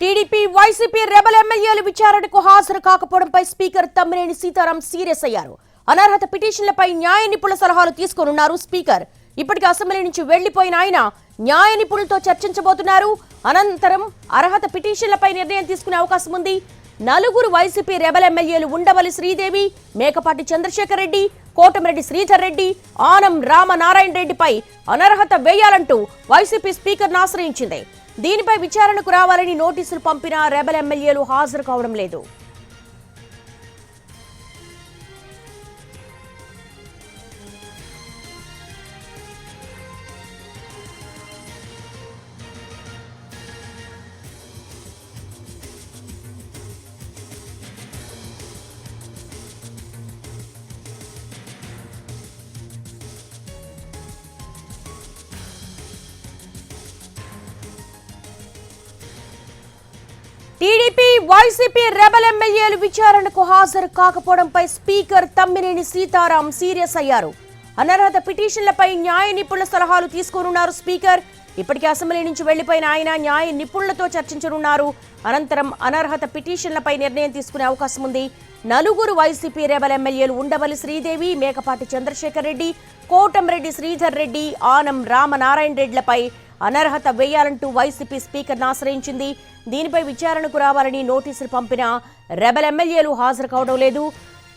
TDP YCP rebel ఎమ్మెల్యేలు విచారణకు హాజరు కాకపోవడంపై స్పీకర్ తమ్మినేని సీతారాం సీరియస్ అయ్యారు. అనర్హత పిటిషన్లపై న్యాయ నిపుణుల సలహాలు తీసుకోనున్నారు స్పీకర్. ఇప్పటికే అసెంబ్లీ నుంచి వెళ్ళిపోయిన ఆయన న్యాయ నిపుణులతో చర్చించబోతున్నారు. అనంతరం అర్హత పిటిషన్లపై నిర్ణయం తీసుకునే అవకాశం ఉంది. నలుగురు వైసీపీ రెబల్ ఎమ్మెల్యేలు ఉండవల్లి శ్రీదేవి మేకపాటి చంద్రశేఖర్ రెడ్డి కోటమిరెడ్డి శ్రీధర్ రెడ్డి ఆనం రామనారాయణ రెడ్డిపై అనర్హత వేయాలంటూ వైసీపీ స్పీకర్ను ఆశ్రయించింది దీనిపై విచారణకు రావాలని నోటీసులు పంపినా రెబల్ ఎమ్మెల్యేలు హాజరు కావడం లేదు. వైసీపీ రెబల్ ఎమ్మెల్యేలు విచారణకు హాజరు కాకపోవడంపై స్పీకర్ తమ్మినేని సీతారాం సీరియస్ అయ్యారు. అనర్హత పిటిషన్లపై న్యాయ నిపుణుల సలహాలు తీసుకోనున్నారు స్పీకర్. ఇప్పటికే అసెంబ్లీ నుంచి వెళ్ళిపోయిన ఆయన న్యాయ నిపుణులతో చర్చించనున్నారు. అనంతరం అనర్హత పిటిషన్లపై నిర్ణయం తీసుకునే అవకాశం ఉంది. నలుగురు వైసీపీ రెబల్ ఎమ్మెల్యేలు ఉండవల్లి శ్రీదేవి మేకపాటి చంద్రశేఖర్ రెడ్డి కోటంరెడ్డి శ్రీధర్ రెడ్డి ఆనం రామనారాయణ రెడ్డిలపై అనర్హత వేయాలంటూ వైసీపీ స్పీకర్ను ఆశ్రయించింది దీనిపై విచారణకు రావాలని నోటీసులు పంపిన రెబల్ ఎమ్మెల్యేలు హాజరు కావడం లేదు.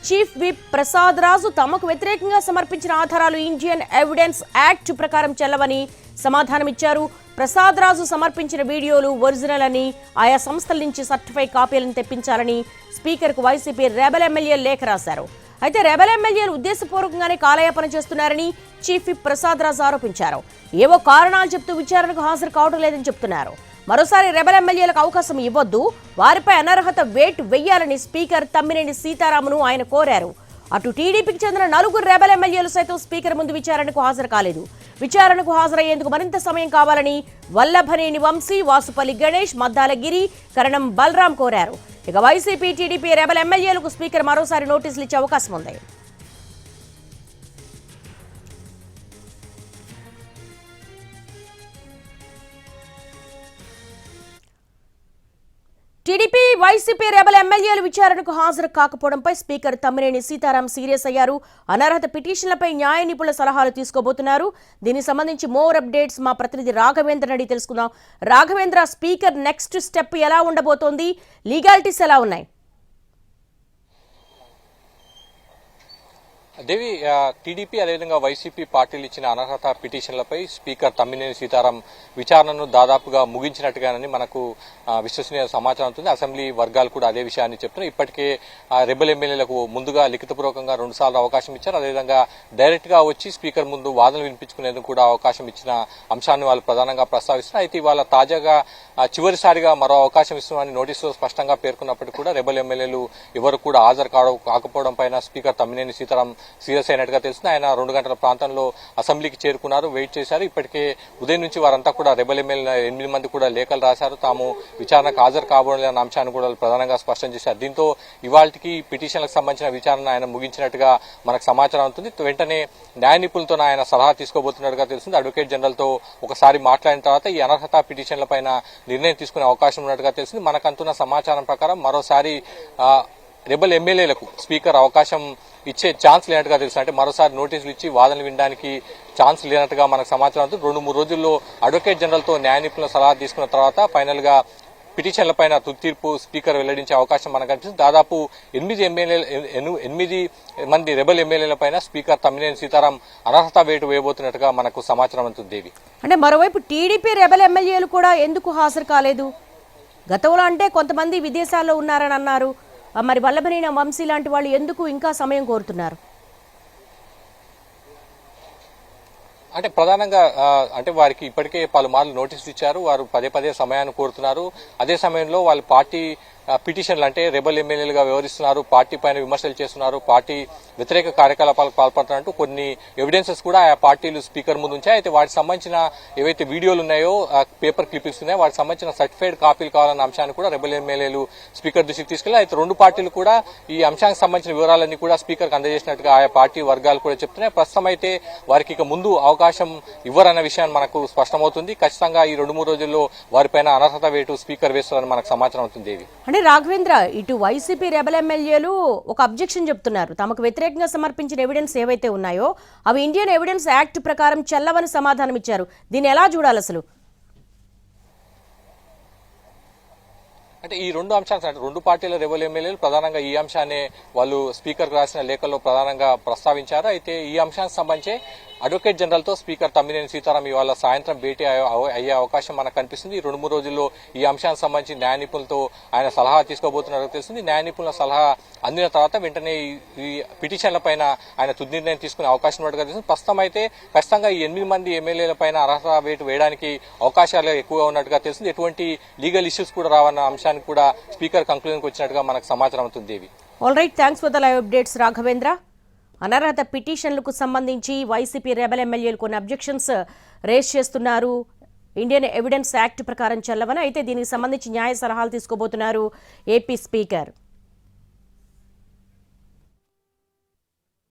చీఫ్ విప్ ప్రసాద్ రాజు తమకు వ్యతిరేకంగా సమర్పించిన ఆధారాలు ఇండియన్ ఎవిడెన్స్ యాక్ట్ ప్రకారం చెల్లవని సమాధానమిచ్చారు. ప్రసాద్ రాజు సమర్పించిన వీడియోలు ఒరిజినల్ అని ఆయా సంస్థల నుంచి సర్టిఫై కాపీలను తెప్పించాలని స్పీకర్కు వైసీపీ రెబల్ ఎమ్మెల్యే లేఖ రాశారు. అయితే రెబల్ ఎమ్మెల్యేలు ఉద్దేశపూర్వకంగానే కాలయాపన చేస్తున్నారని చీఫ్ విప్ ప్రసాద్ రాజు ఆరోపించారు. ఏవో కారణాలు చెప్తూ విచారణకు హాజరు కావడం లేదని చెప్తున్నారు. మరోసారి రెబల్ ఎమ్మెల్యేలకు అవకాశం ఇవ్వద్దు. వారిపై అనర్హత వేట్ వెయ్యాలని స్పీకర్ తమ్మినేని సీతారామును ఆయన కోరారు. అటు టీడీపీకి చెందిన నలుగురు రెబల్ ఎమ్మెల్యేలు సైతం స్పీకర్ ముందు విచారణకు హాజరు కాలేదు. విచారణకు హాజరయ్యేందుకు మరింత సమయం కావాలని వల్లభనేని వంశీ వాసుపల్లి గణేష్ మద్దాల గిరి కరణం బలరాం కోరారు. ఇక వైసీపీ టీడీపీ రెబల్ ఎమ్మెల్యేలకు స్పీకర్ మరోసారి నోటీసులు ఇచ్చే అవకాశం ఉంది. టీడీపీ వైసీపీ రెబల్ ఎమ్మెల్యేలు విచారణకు హాజరు కాకపోవడంపై స్పీకర్ తమ్మినేని సీతారాం సీరియస్ అయ్యారు. అనర్హత పిటిషన్లపై న్యాయ నిపుణుల సలహాలు తీసుకోబోతున్నారు. దీనికి సంబంధించి మోర్ అప్డేట్స్ మా ప్రతినిధి రాఘవేంద్ర అడిగి తెలుసుకుందాం. రాఘవేంద్ర స్పీకర్ నెక్స్ట్ స్టెప్ ఎలా ఉండబోతోంది? లీగాలిటీస్ ఎలా ఉన్నాయి? దేవి టీడీపీ అదేవిధంగా వైసీపీ పార్టీలు ఇచ్చిన అనర్హత పిటిషన్లపై స్పీకర్ తమ్మినేని సీతారాం విచారణను దాదాపుగా ముగించినట్టుగానని మనకు విశ్వసనీయ సమాచారం ఉంటుంది అసెంబ్లీ వర్గాలు కూడా అదే విషయాన్ని చెప్తున్నాయి. ఇప్పటికే రెబల్ ఎమ్మెల్యేలకు ముందుగా లిఖితపూర్వకంగా రెండు సార్లు అవకాశం ఇచ్చారు. అదేవిధంగా డైరెక్ట్గా వచ్చి స్పీకర్ ముందు వాదనలు వినిపించుకునేందుకు కూడా అవకాశం ఇచ్చిన అంశాన్ని వాళ్ళు ప్రధానంగా ప్రస్తావిస్తున్నారు. అయితే ఇవాళ తాజాగా చివరిసారిగా మరో అవకాశం ఇస్తున్నామని నోటీసులో స్పష్టంగా పేర్కొన్నప్పటికీ కూడా రెబల్ ఎమ్మెల్యేలు ఎవరు కూడా హాజరు కావ కాకపోవడం పైన స్పీకర్ తమ్మినేని సీతారాం సీరియస్ అయినట్టుగా తెలిసింది ఆయన రెండు గంటల ప్రాంతంలో అసెంబ్లీకి చేరుకున్నారు వెయిట్ చేశారు. ఇప్పటికే ఉదయం నుంచి వారంతా కూడా రెబల్ ఎమ్మెల్యే ఎనిమిది మంది కూడా లేఖలు రాశారు. తాము విచారణకు హాజరు కాబోడలేని అంశాన్ని కూడా ప్రధానంగా స్పష్టం చేశారు. దీంతో ఇవాళకి పిటిషన్లకు సంబంధించిన విచారణ ఆయన ముగించినట్టుగా మనకు సమాచారం అవుతుంది వెంటనే న్యాయ నిపుణులతో ఆయన సలహా తీసుకోబోతున్నట్టుగా తెలిసింది అడ్వకేట్ జనరల్తో ఒకసారి మాట్లాడిన తర్వాత ఈ అనర్హత పిటిషన్లపైన నిర్ణయం తీసుకునే అవకాశం ఉన్నట్టుగా తెలిసింది మనకంతున్న సమాచారం ప్రకారం మరోసారి రెబల్ ఎమ్మెల్యేలకు స్పీకర్ అవకాశం ఇచ్చే ఛాన్స్ లేనట్టుగా తెలుసు? అంటే మరోసారి నోటీసులు ఇచ్చి వాదనలు వినడానికి ఛాన్స్ లేనట్టుగా మనకు సమాచారం రెండు మూడు రోజుల్లో అడ్వకేట్ జనరల్తో న్యాయ నిపుణుల సలహా తీసుకున్న తర్వాత ఫైనల్గా పిటిషన్ల పైన తీర్పు స్పీకర్ వెల్లడించే అవకాశం మనకు కనిపిస్తుంది. దాదాపు ఎనిమిది ఎమ్మెల్యే ఎనిమిది మంది రెబల్ ఎమ్మెల్యేల పైన స్పీకర్ తమ్మినేని సీతారాం అనర్హత వేటు వేయబోతున్నట్టుగా మనకు సమాచారం అందుతుంది దేవి. అంటే మరోవైపు టీడీపీ రెబల్ ఎమ్మెల్యేలు కూడా ఎందుకు హాజరు కాలేదు? గతంలో అంటే కొంతమంది విదేశాల్లో ఉన్నారని అన్నారు. మరి వల్లభనేని వంశీ లాంటి వాళ్ళు ఎందుకు ఇంకా సమయం కోరుతున్నారు? అంటే ప్రధానంగా అంటే వారికి ఇప్పటికే పలుమార్లు నోటీసులు ఇచ్చారు. వారు పదే పదే సమయాన్ని కోరుతున్నారు. అదే సమయంలో వాళ్ళ పార్టీ పిటిషన్లు అంటే రెబల్ ఎమ్మెల్యేలుగా వ్యవహరిస్తున్నారు. పార్టీ పైన విమర్శలు చేస్తున్నారు. పార్టీ వ్యతిరేక కార్యకలాపాలకు పాల్పడుతున్నట్టు కొన్ని ఎవిడెన్సెస్ కూడా ఆ పార్టీలు స్పీకర్ ముందు ఉంచాయి. అయితే వాటికి సంబంధించిన ఏవైతే వీడియోలు ఉన్నాయో ఆ పేపర్ క్లిప్పింగ్స్ ఉన్నాయో వాటికి సంబంధించిన సర్టిఫైడ్ కాపీలు కావాలన్న అంశాన్ని కూడా రెబల్ ఎమ్మెల్యేలు స్పీకర్ దృష్టికి తీసుకెళ్ళి అయితే రెండు పార్టీలు కూడా ఈ అంశానికి సంబంధించిన వివరాలన్నీ కూడా స్పీకర్కి అందజేసినట్టుగా ఆయా పార్టీ వర్గాలు కూడా చెప్తున్నాయి. ప్రస్తుతం అయితే వారికి ఇక ముందు అవకాశం ఇవ్వరన్న విషయాన్ని మనకు స్పష్టమవుతుంది. ఖచ్చితంగా ఈ రెండు మూడు రోజుల్లో వారిపైన అనర్హత వేటు స్పీకర్ వేస్తారని మనకు సమాచారం అవుతుంది దేవి. అంటే రాఘవేంద్ర ఇటు వైసీపీ రెబల్ ఎమ్మెల్యేలు ఒక అబ్జెక్షన్ చెప్తున్నారు. తమకు వ్యతిరేకంగా సమర్పించిన ఎవిడెన్స్ ఏవైతే ఉన్నాయో అవి ఇండియన్ ఎవిడెన్స్ యాక్ట్ ప్రకారం చెల్లవని సమాధానం ఇచ్చారు. దీన్ని ఎలా చూడాలి అసలు? అంటే ఈ రెండు అంశాలు అంటే రెండు పార్టీల రెబల్ ఎమ్మెల్యేలు ప్రధానంగా ఈ అంశాన్ని వాళ్ళు స్పీకర్ రాసిన లేఖల్లో ప్రధానంగా ప్రస్తావించారు. అయితే ఈ అంశానికి సంబంధించి అడ్వకేట్ జనరల్తో స్పీకర్ తమ్మినేని సీతారాం ఇవాళ సాయంత్రం భేటీ అయ్యే- అయ్యే అవకాశం మనకు కనిపిస్తుంది. ఈ రెండు మూడు రోజుల్లో ఈ అంశానికి సంబంధించి న్యాయ నిపుణులతో ఆయన సలహా తీసుకోబోతున్నట్టు తెలుస్తుంది. న్యాయ నిపుణుల సలహా అందిన తర్వాత వెంటనే ఈ- ఈ పిటిషన్ల పైన ఆయన తుది నిర్ణయం తీసుకునే అవకాశం ఉన్నట్టుగా తెలుస్తుంది. ప్రస్తుతం అయితే ఖచ్చితంగా ఈ ఎనిమిది మంది ఎమ్మెల్యేల పైన అర్హత వేటు వేయడానికి అవకాశాలు ఎక్కువగా ఉన్నట్టుగా తెలుస్తుంది. ఎటువంటి లీగల్ ఇష్యూస్ కూడా రావన్న అంశానికి కూడా స్పీకర్ కంక్లూజన్కి వచ్చినట్టుగా మనకు సమాచారం అవుతుంది Devi. All right thanks for the live updates Raghavendra అనర్హత పిటిషన్లకు సంబంధించి వైసీపీ రెబల్ ఎమ్మెల్యేలు కొన్ని అబ్జెక్షన్స్ రేస్ చేస్తున్నారు. ఇండియన్ ఎవిడెన్స్ యాక్ట్ ప్రకారం చెల్లవని అయితే దీనికి సంబంధించి న్యాయ సలహాలు తీసుకోబోతున్నారు ఏపీ స్పీకర్.